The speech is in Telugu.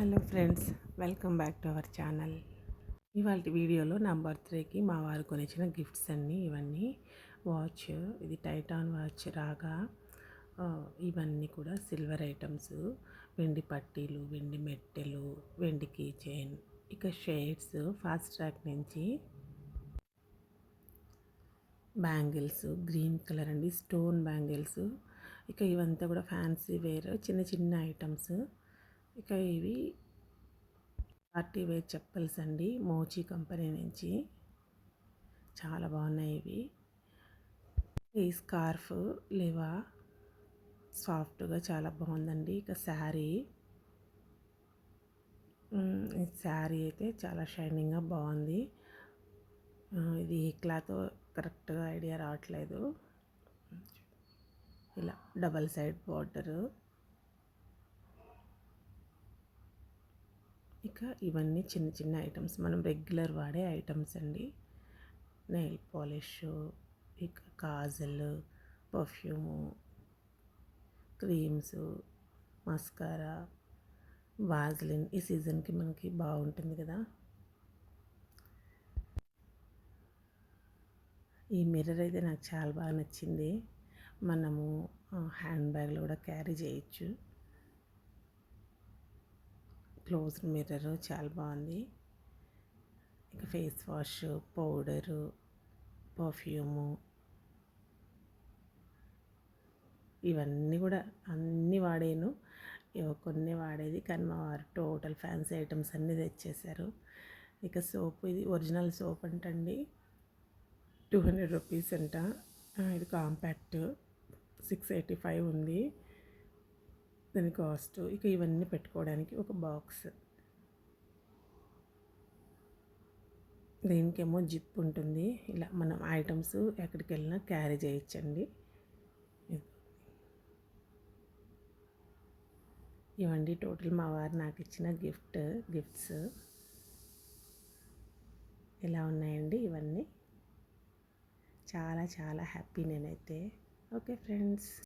Hello friends welcome back to our channel. ఇవాళ వీడియోలో నా బర్త్డేకి మా వారు కొనిచ్చిన గిఫ్ట్స్ అన్నీ ఇవన్నీ వాచ్ ఇది టైటాన్ వాచ్ రాగా ఇవన్నీ కూడా సిల్వర్ ఐటమ్స్ వెండి పట్టీలు వెండి మెట్టెలు వెండి కీ చైన్ ఇక షేడ్స్ ఫాస్ట్ ట్రాక్ నుంచి బ్యాంగిల్స్ గ్రీన్ కలర్ అండి స్టోన్ బ్యాంగిల్స్ ఇక ఇవంతా కూడా ఫ్యాన్సీ వేర్ చిన్న చిన్న ఐటమ్స్ ఇక ఇవి పార్టీ వేర్ చెప్పల్స్ అండి. మోచి కంపెనీ నుంచి. చాలా బాగున్నాయి ఇవి. ఈ స్కార్ఫ్ లేవా సాఫ్ట్గా చాలా బాగుందండి. ఇక శారీ. ఈ శారీ అయితే చాలా షైనింగ్గా బాగుంది. ఇది ఏ క్లాత్ కరెక్ట్గా ఐడియా రావట్లేదు. ఇలా డబల్ సైడ్ బార్డరు. ఇక ఇవన్నీ చిన్న చిన్న ఐటమ్స్. మనం రెగ్యులర్ వాడే ఐటమ్స్ అండి. నెయిల్ పాలిష్ ఇక kajal perfume creams mascara Vaseline ఈ సీజన్కి మనకి బాగుంటుంది కదా. ఈ మిర్రర్ అయితే నాకు చాలా బాగా నచ్చింది. మనము హ్యాండ్ బ్యాగ్లో కూడా క్యారీ చేయొచ్చు. క్లోజ్ మిర్రర్ చాలా బాగుంది. ఇక ఫేస్ వాష్ పౌడరు పర్ఫ్యూము. ఇవన్నీ కూడా అన్నీ వాడాను. కొన్ని వాడేది కానీ మా వారు టోటల్ ఫ్యాన్సీ ఐటమ్స్ అన్నీ తెచ్చేశారు. ఇక సోప్ ఇది ఒరిజినల్ సోప్ అంటండి. టూ హండ్రెడ్ రూపీస్ అంట. ఇది కాంపాక్ట్ సిక్స్ ఎయిటీ ఫైవ్ ఉంది. దాని కాస్ట్ ఇక ఇవన్నీ పెట్టుకోవడానికి ఒక బాక్స్. దీనికేమో జిప్ ఉంటుంది. ఇలా మనం ఐటమ్స్ ఎక్కడికి వెళ్ళినా క్యారీ చేయొచ్చండి ఇవండి టోటల్ మా వారు నాకు ఇచ్చిన గిఫ్ట్ గిఫ్ట్స్. ఇలా ఉన్నాయండి ఇవన్నీ. చాలా చాలా హ్యాపీ నేనైతే. Okay friends.